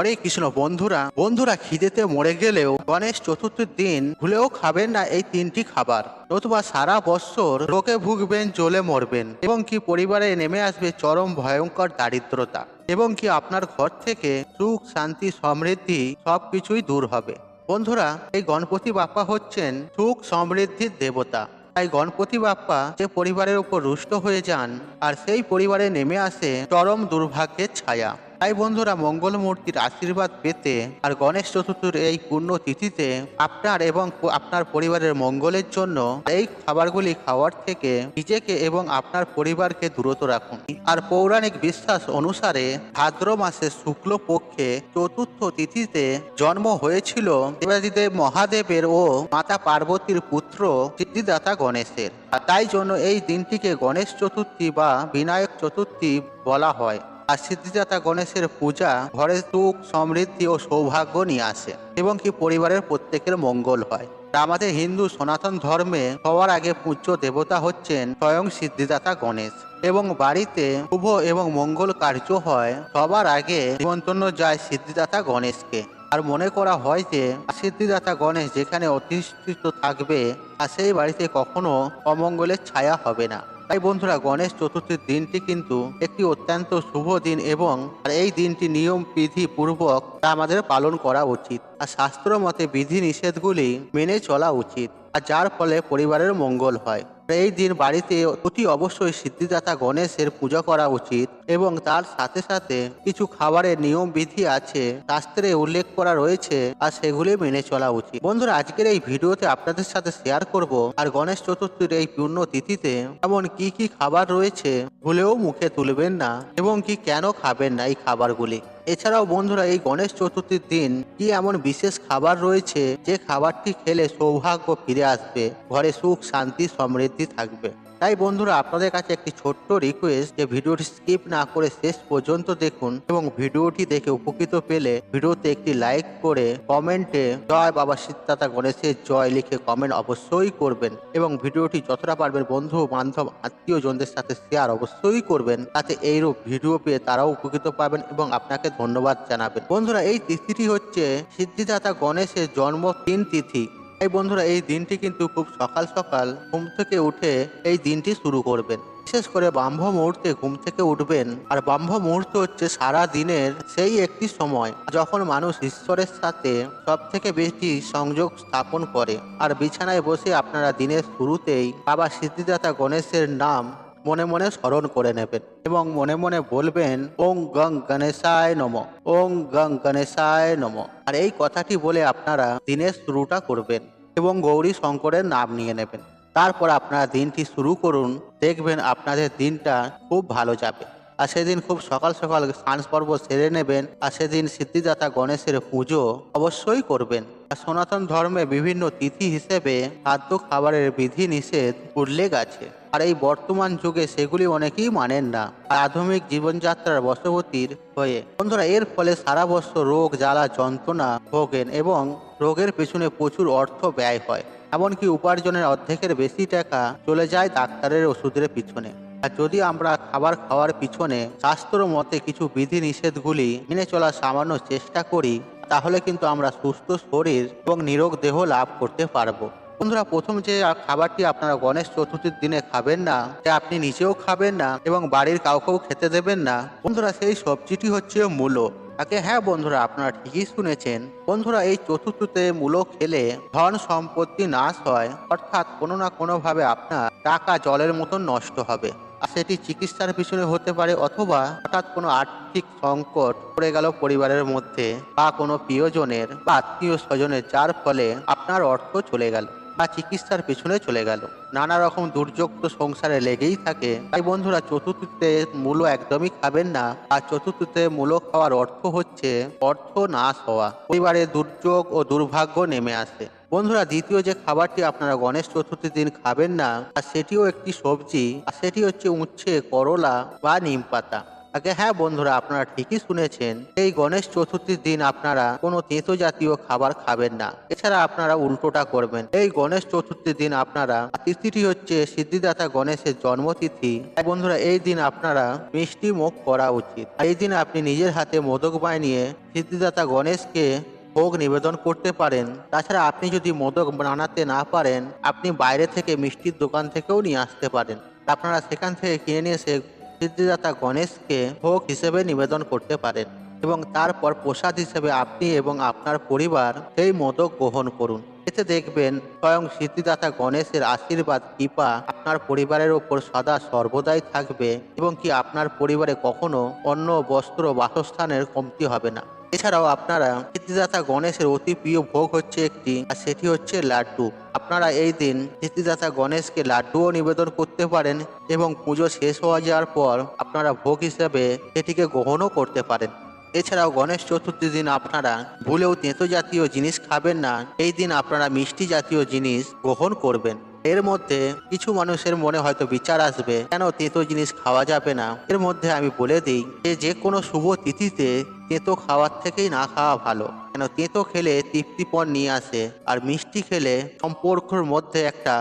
হরে কৃষ্ণ, বন্ধুরা বন্ধুরা, খিদেতে মরে গেলেও গণেশ চতুর্থীর দিন ভুলেও খাবেন না এই তিনটি খাবার। নতুবা সারা বৎসর রোগে ভুগবেন, জ্বলে মরবেন এবং কি পরিবারে নেমে আসবে চরম ভয়ঙ্কর দারিদ্রতা এবং কি আপনার ঘর থেকে সুখ, শান্তি, সমৃদ্ধি সবকিছুই দূর হবে। বন্ধুরা, এই গণপতি বাপ্পা হচ্ছেন সুখ সমৃদ্ধির দেবতা। তাই গণপতি বাপ্পা যে পরিবারের উপর রুষ্ট হয়ে যান আর সেই পরিবারে নেমে আসে চরম দুর্ভাগ্যের ছায়া। তাই বন্ধুরা মঙ্গল মূর্তির আশীর্বাদ পেতে আর গণেশ চতুর্থীর এই পূর্ণ তিথিতে আপনার এবং আপনার পরিবারের মঙ্গলের জন্য এই খাবারগুলি খাওয়ার থেকে নিজেকে এবং আপনার পরিবারকে দূরত রাখুন। আর পৌরাণিক বিশ্বাস অনুসারে ভাদ্র মাসের শুক্ল পক্ষে চতুর্থ তিথিতে জন্ম হয়েছিল দেবাদিদেব মহাদেবের ও মাতা পার্বতীর পুত্র সিদ্ধিদাতা গণেশের। তাই জন্য এই দিনটিকে গণেশ চতুর্থী বা বিনায়ক চতুর্থী বলা হয়। আর সিদ্ধিদাতা গণেশের পূজা ঘরে সুখ, সমৃদ্ধি ও সৌভাগ্য নিয়ে আসে এবং কি পরিবারের প্রত্যেকের মঙ্গল হয়। আমাদের হিন্দু সনাতন ধর্মে সবার আগে পূজ্য দেবতা হচ্ছেন স্বয়ং সিদ্ধিদাতা গণেশ এবং বাড়িতে শুভ এবং মঙ্গল কার্য হয় সবার আগে নিমন্ত্রণ যায় সিদ্ধিদাতা গণেশকে। আর মনে করা হয় যে, সিদ্ধিদাতা গণেশ যেখানে অধিষ্ঠিত থাকবে, আর সেই বাড়িতে কখনো অমঙ্গলের ছায়া হবে না। তাই বন্ধুরা গণেশ চতুর্থীর দিনটি কিন্তু একটি অত্যন্ত শুভ দিন এবং আর এই দিনটি নিয়ম বিধি পূর্বক তা আমাদের পালন করা উচিত। আর শাস্ত্র মতে বিধি নিষেধগুলি মেনে চলা উচিত। আর যার ফলে পরিবারের মঙ্গল হয়। এই দিন বাড়িতে অতি অবশ্যই সিদ্ধিদাতা গণেশের পূজা করা উচিত এবং তার সাথে সাথে কিছু খাবারের নিয়ম বিধি আছে, শাস্ত্রে উল্লেখ করা রয়েছে আর সেগুলি মেনে চলা উচিত। বন্ধুরা, আজকের এই ভিডিওতে আপনাদের সাথে শেয়ার করব আর গণেশ চতুর্থীর এই পূর্ণ তিথিতে এমন কি কি খাবার রয়েছে ভুলেও মুখে তুলবেন না এবং কি কেন খাবেন না এই খাবারগুলি। এছাড়াও বন্ধুরা, এই গণেশ চতুর্থীর দিন কি এমন বিশেষ খাবার রয়েছে যে খাবারটি খেলে সৌভাগ্য ফিরে আসবে? ঘরে সুখ, শান্তি, সমৃদ্ধি থাকবে। তাই বন্ধুরা, আপনাদের কাছে একটি ছোট্ট রিকোয়েস্ট যে ভিডিওটি স্কিপ না করে শেষ পর্যন্ত দেখুন এবং ভিডিওটি দেখে উপকৃত পেলে ভিডিওতে একটি লাইক করে কমেন্টে জয় বাবা সিদ্ধাতা গণেশের জয় লিখে কমেন্ট অবশ্যই করবেন এবং ভিডিওটি যতটা পারবেন বন্ধু, বান্ধব আত্মীয় জনদের সাথে শেয়ার অবশ্যই করবেন। তাতে এইরূপ ভিডিও পেয়ে তারাও উপকৃত পাবেন এবং আপনাকে ধন্যবাদ জানাবেন। বন্ধুরা, এই তিথিটি হচ্ছে সিদ্ধিদাতা গণেশের জন্ম তিন তিথি। এই বন্ধুরা, এই দিনটি কিন্তু খুব সকাল সকাল ঘুম থেকে উঠে এই দিনটি শুরু করবেন। বিশেষ করে ব্রাহ্ম মুহূর্তে ঘুম থেকে উঠবেন। আর ব্রাহ্ম মুহূর্ত হচ্ছে সারা দিনের সেই একটি সময় যখন মানুষ ঈশ্বরের সাথে সব থেকে বেশি সংযোগ স্থাপন করে। আর বিছানায় বসে আপনারা দিনের শুরুতেই বাবা সিদ্ধিদাতা গণেশের নাম মনে মনে স্মরণ করে নেবেন এবং মনে মনে বলবেন, ওং গং গণেশায় নম, ওং গং গণেশায় নম। আর এই কথাটি বলে আপনারা দিনের শুরুটা করবেন এবং গৌরী শঙ্করের নাম নিয়ে নেবেন। তারপর আপনারা দিনটি শুরু করুন, দেখবেন আপনাদের দিনটা খুব ভালো যাবে। আর সেদিন খুব সকাল সকাল স্নান পর্ব সেরে নেবেন, আর সেদিন সিদ্ধিদাতা গণেশের পুজো অবশ্যই করবেন। আর সনাতন ধর্মে বিভিন্ন তিথি হিসেবে খাদ্য খাবারের বিধি নিষেধ উল্লেখ আছে। আর এই বর্তমান যুগে সেগুলি অনেকেই মানেন না। আর আধুনিক জীবনযাত্রার বশবর্তীর হয়ে বন্ধুরা, এর ফলে সারা বছর রোগ, জ্বালা, যন্ত্রণা ভোগেন এবং রোগের পেছনে প্রচুর অর্থ ব্যয় হয়। এমনকি উপার্জনের অর্ধেকের বেশি টাকা চলে যায় ডাক্তারের ওষুধের পিছনে। যদি আমরা খাবার খাওয়ার পিছনে শাস্ত্র মতে কিছু বিধি নিষেধগুলি মেনে চলার সামান্য চেষ্টা করি, তাহলে কিন্তু আমরা সুস্থ শরীর এবং নিরোগ দেহ লাভ করতে পারব। বন্ধুরা, প্রথম যে খাবারটি আপনারা গণেশ চতুর্থীর দিনে খাবেন না যে আপনি নিজেও খাবেন না এবং বাড়ির কাউকেও খেতে দেবেন না। বন্ধুরা, সেই সবজিটি হচ্ছে মূলো। তাকে হ্যাঁ বন্ধুরা, আপনারা ঠিকই শুনেছেন। বন্ধুরা, এই চতুর্থতে মূলো খেলে ধন সম্পত্তি নাশ হয়, অর্থাৎ কোনো না কোনোভাবে আপনার টাকা জলের মতন নষ্ট হবে। সেটি চিকিৎসার পিছনে হতে পারে অথবা হঠাৎ কোনো আর্থিক সংকট পড়ে গেল পরিবারের মধ্যে বা কোনো প্রিয়জনের বা আত্মীয় স্বজনের, যার ফলে আপনার অর্থ চলে গেল বা চিকিৎসার পেছনে চলে গেল। নানা রকম দুর্যোগ তো সংসারে লেগেই থাকে। তাই বন্ধুরা, চতুর্থীতে মূলো একদমই খাবেন না আর চতুর্থীতে মূলো খাওয়ার অর্থ হচ্ছে অর্থ নাশ হওয়া। পরিবারে দুর্যোগ ও দুর্ভাগ্য নেমে আসে। বন্ধুরা, দ্বিতীয় যে খাবারটি আপনারা গণেশ চতুর্থীর দিন খাবেন না, আর সেটিও একটি সবজি, আর সেটি হচ্ছে উচ্ছে, করলা বা নিম পাতা। আগে হ্যাঁ বন্ধুরা, আপনারা ঠিকই শুনেছেন, এই গণেশ চতুর্থীর দিন আপনারা কোনো তেঁতো জাতীয় খাবার খাবেন না। এছাড়া আপনারা উল্টোটা করবেন। এই গণেশ চতুর্থীর দিন আপনারা, তিথিটি হচ্ছে সিদ্ধিদাতা গণেশের জন্মতিথি। বন্ধুরা, এই দিন আপনারা মিষ্টি মুখ করা উচিত। এই দিন আপনি নিজের হাতে মোদক বানিয়ে সিদ্ধিদাতা গণেশকে ভোগ নিবেদন করতে পারেন। তাছাড়া আপনি যদি মোদক বানাতে না পারেন, আপনি বাইরে থেকে মিষ্টির দোকান থেকেও নিয়ে আসতে পারেন। আপনারা সেখান থেকে কিনে নিয়ে এসে সিদ্ধিদাতা গণেশকে ভোগ হিসেবে নিবেদন করতে পারেন এবং তারপর প্রসাদ হিসেবে আপনি এবং আপনার পরিবার সেই মোদক গ্রহণ করুন। এতে দেখবেন স্বয়ং সিদ্ধিদাতা গণেশের আশীর্বাদ, কৃপা আপনার পরিবারের ওপর সদা সর্বদাই থাকবে এবং কি আপনার পরিবারে কখনো অন্য বস্ত্র, বাসস্থানের কমতি হবে না। এছাড়াও আপনারা সিদ্ধিদাতা গণেশের অতি প্রিয় ভোগ হচ্ছে একটি, আর সেটি হচ্ছে লাড্ডু। আপনারা এই দিন সিদ্ধিদাতা গণেশকে লাড্ডুও নিবেদন করতে পারেন এবং পুজো শেষ হওয়া যাওয়ার পর আপনারা ভোগ হিসাবে সেটিকে গ্রহণও করতে পারেন। এছাড়াও গণেশ চতুর্থীর দিন আপনারা ভুলেও তেঁতো জাতীয় জিনিস খাবেন না, এই দিন আপনারা মিষ্টি জাতীয় জিনিস গ্রহণ করবেন। এর মধ্যে কিছু মানুষের মনে হয়তো বিচার আসবে, কেন তেঁতো জিনিস খাওয়া যাবে না? এর মধ্যে আমি বলে দিই যে যে কোনো শুভ তিথিতে তেঁতো খাওয়ার থেকেই না খাওয়া ভালো। কেন তেঁতো খেলে তৃপ্তিপণ নিয়ে আসে আর মিষ্টি খেলে সম্পর্কর মধ্যে একটা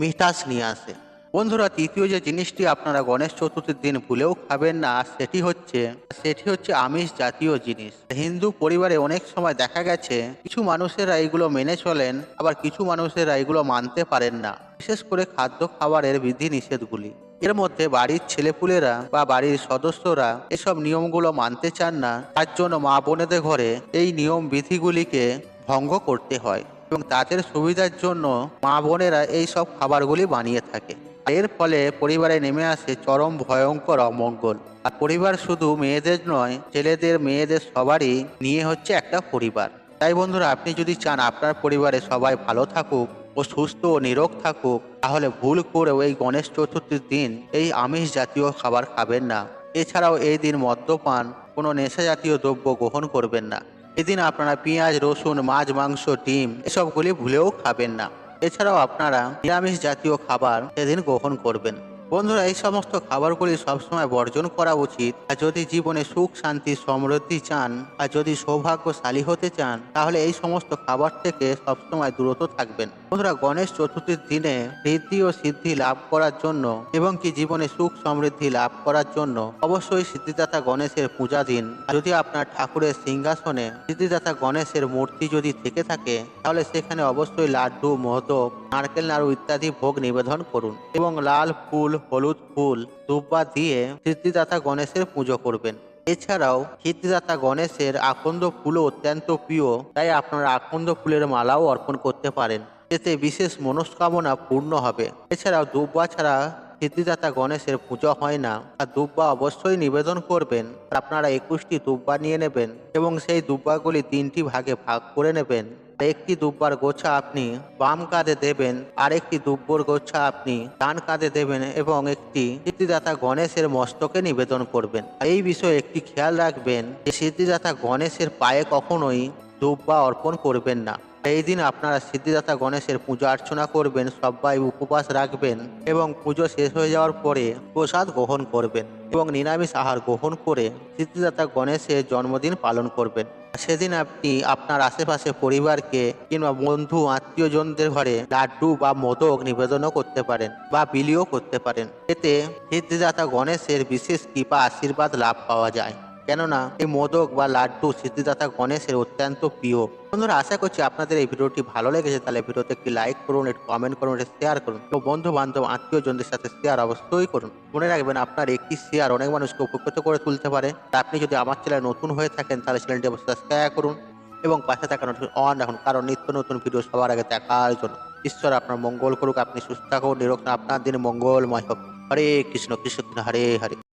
মিঠাস নিয়ে আসে। বন্ধুরা, তৃতীয় যে জিনিসটি আপনারা গণেশ চতুর্থীর দিন ভুলেও খাবেন না, সেটি হচ্ছে সেটি হচ্ছে আমিষ জাতীয় জিনিস। হিন্দু পরিবারে অনেক সময় দেখা গেছে, কিছু মানুষেরা এগুলো মেনে চলেন, আবার কিছু মানুষেরা এগুলো মানতে পারেন না। বিশেষ করে খাদ্য খাবারের বিধি নিষেধগুলি এর মধ্যে বাড়ির ছেলেপুলেরা বা বাড়ির সদস্যরা এসব নিয়মগুলো মানতে চান না, তার জন্য মা বোনেদের ঘরে এই নিয়ম বিধিগুলিকে ভঙ্গ করতে হয় এবং তাদের সুবিধার জন্য মা বোনেরা এই সব খাবারগুলি বানিয়ে থাকে। এর ফলে পরিবারে নেমে আসে চরম ভয়ঙ্কর অমঙ্গল। আর পরিবার শুধু মেয়েদের নয়, ছেলেদের, মেয়েদের সবারই নিয়ে হচ্ছে একটা পরিবার। তাই বন্ধুরা, আপনি যদি চান আপনার পরিবারে সবাই ভালো থাকুক ও সুস্থ ও নিরোগ থাকুক, তাহলে ভুল করেও এই গণেশ চতুর্থীর দিন এই আমিষ জাতীয় খাবার খাবেন না। এছাড়াও এই দিন মদ্যপান, কোনো নেশা জাতীয় দ্রব্য গ্রহণ করবেন না। এদিন আপনারা পেঁয়াজ, রসুন, মাছ, মাংস, ডিম এসবগুলি ভুলেও খাবেন না। এছাড়াও আপনারা নিরামিষ জাতীয় খাবার সেদিন গ্রহণ করবেন। বন্ধুরা, এই সমস্ত খাবারগুলি সবসময় বর্জন করা উচিত। আর যদি জীবনে সুখ, শান্তি, সমৃদ্ধি চান, আর যদি সৌভাগ্যশালী হতে চান, তাহলে এই সমস্ত খাবার থেকে সবসময় দূরত থাকবেন। বন্ধুরা, গণেশ চতুর্থীর দিনে ঋদ্ধি ও সিদ্ধি লাভ করার জন্য এবং কি জীবনে সুখ, সমৃদ্ধি লাভ করার জন্য অবশ্যই সিদ্ধিদাতা গণেশের পূজা দিন। যদি আপনার ঠাকুরের সিংহাসনে সিদ্ধিদাতা গণেশের মূর্তি যদি থেকে থাকে, তাহলে সেখানে অবশ্যই লাড্ডু মোদক নারকেল, নাড়ু ইত্যাদি ভোগ নিবেদন করুন এবং লাল ফুল, হলুদ ফুল দুব্বা দিয়ে সিদ্ধিদাতা গণেশের পুজো করবেন। এছাড়াও সিদ্ধিদাতা গণেশের আকন্দ ফুলও অত্যন্ত প্রিয়, তাই আপনারা আকন্দ ফুলের মালাও অর্পণ করতে পারেন। এতে বিশেষ মনস্কামনা পূর্ণ হবে। এছাড়াও দুব্বা ছাড়া সিদ্ধিদাতা গণেশের পুজো হয় না। আর দুব্বা অবশ্যই নিবেদন করবেন। আপনারা একুশটি দুব্বা নিয়ে নেবেন এবং সেই দুব্বাগুলি তিনটি ভাগে ভাগ করে নেবেন। একটি দুব্বার গোছা আপনি বাম কাঁধে দেবেন আর একটি দুব্বর গোছা আপনি ডান কাঁধে দেবেন এবং একটি সিদ্ধিদাতা গণেশের মস্তকে নিবেদন করবেন। এই বিষয়ে একটি খেয়াল রাখবেন যে সিদ্ধিদাতা গণেশের পায়ে কখনোই দুব্বা অর্পণ করবেন না। এই দিন আপনারা সিদ্ধিদাতা গণেশের পূজা অর্চনা করবেন সবাই উপবাস রাখবেন এবং পুজো শেষ হয়ে যাওয়ার পরে প্রসাদ গ্রহণ করবেন এবং নিরামিষ আহার গ্রহণ করে সিদ্ধিদাতা গণেশের জন্মদিন পালন করবেন। সেদিন আপনি আপনার আশেপাশে পরিবারকে কিংবা বন্ধু, আত্মীয়জনদের ঘরে লাড্ডু বা মোদক নিবেদনও করতে পারেন বা বিলিও করতে পারেন। এতে সিদ্ধিদাতা গণেশের বিশেষ কৃপা, আশীর্বাদ লাভ পাওয়া যায়। কেননা এই মোদক বা লাড্ডু সিদ্ধিদাতা গণেশের অত্যন্ত প্রিয়। বন্ধুরা, আশা করছি আপনাদের এই ভিডিওটি ভালো লেগেছে। তাহলে ভিডিওতে একটি লাইক করুন, একটু কমেন্ট করুন, একটু শেয়ার করুন। এবং বন্ধু বান্ধব আত্মীয়জনদের সাথে শেয়ার অবশ্যই করুন। মনে রাখবেন, আপনার একটি শেয়ার অনেক মানুষকে উপকৃত করে তুলতে পারে। তা আপনি যদি আমার চ্যানেল নতুন হয়ে থাকেন, তাহলে চ্যানেলটি অবশ্যই সাবস্ক্রাইব করুন এবং পাশে থাকা অন রাখুন। কারণ নিত্য নতুন ভিডিও সবার আগে দেখার জন্য। ঈশ্বর আপনার মঙ্গল করুক, আপনি সুস্থ থাকুন, নিরোগ আপনার দিন মঙ্গলময় হোক। হরে কৃষ্ণ কৃষ্ণ, হরে হরে।